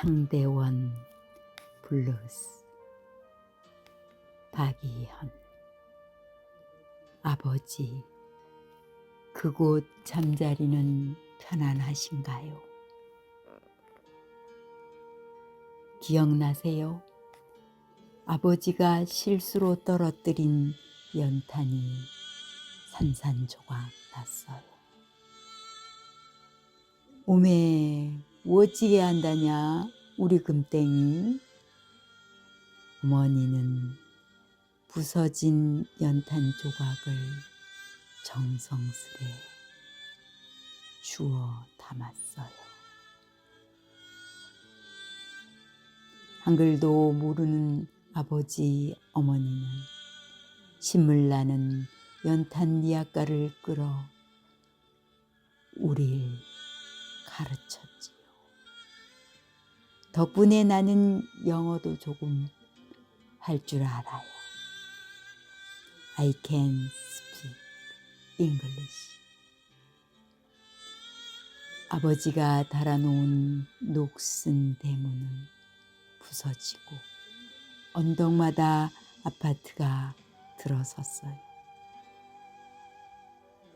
상대원 블루스 박이현 아버지 그곳 잠자리는 편안하신가요? 기억나세요? 아버지가 실수로 떨어뜨린 연탄이 산산조각 났어요. 오메, 어찌게 한다냐, 우리 금땡이. 어머니는 부서진 연탄 조각을 정성스레 주워 담았어요. 한글도 모르는 아버지 어머니는 신물 나는 연탄 니아가를 끌어 우릴 가르쳤지요. 덕분에 나는 영어도 조금 할 줄 알아요. I can speak English. 아버지가 달아놓은 녹슨 대문은 부서지고 언덕마다 아파트가 들어섰어요.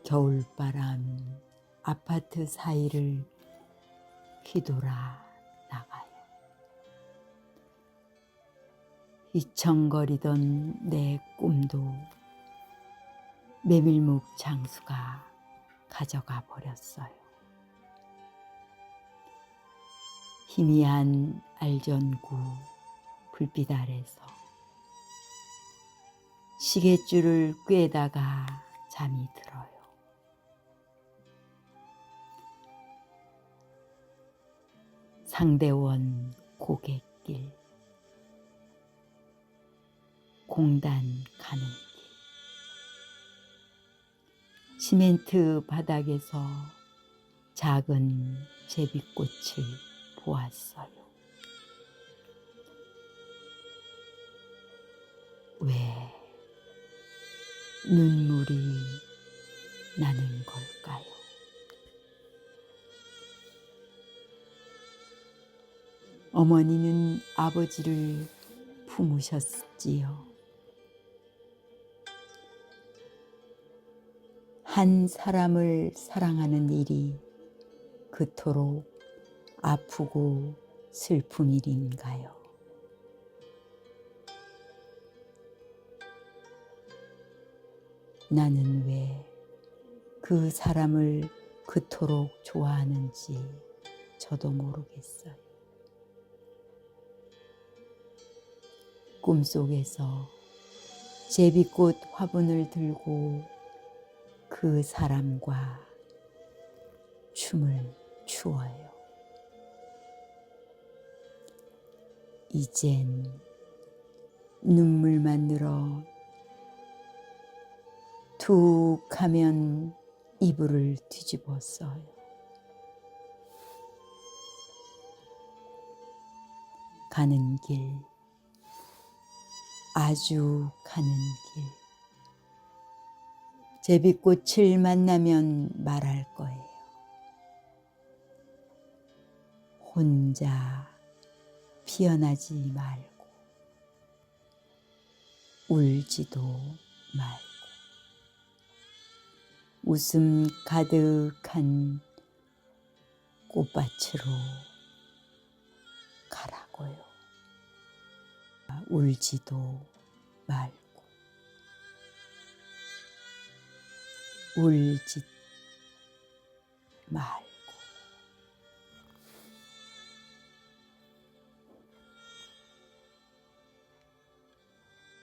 겨울바람 아파트 사이를 휘돌아 나가요. 휘청거리던 내 꿈도 메밀묵 장수가 가져가 버렸어요. 희미한 알전구 불빛 아래서 시계줄을 꿰다가 잠이 들어요. 상대원 고갯길 공단 가는 길 시멘트 바닥에서 작은 제비꽃을 보았어요. 왜 눈물이 나는 걸까요? 어머니는 아버지를 품으셨지요. 한 사람을 사랑하는 일이 그토록 아프고 슬픈 일인가요? 나는 왜 그 사람을 그토록 좋아하는지 저도 모르겠어요. 꿈속에서 제비꽃 화분을 들고 그 사람과 춤을 추어요. 이젠 눈물만 늘어 툭 하면 이불을 뒤집었어요. 가는 길, 아주 가는 길. 제비꽃을 만나면 말할 거예요. 혼자 피어나지 말고, 울지도 말고, 웃음 가득한 꽃밭으로 가라고요. 울지도 말고, 울지 말고.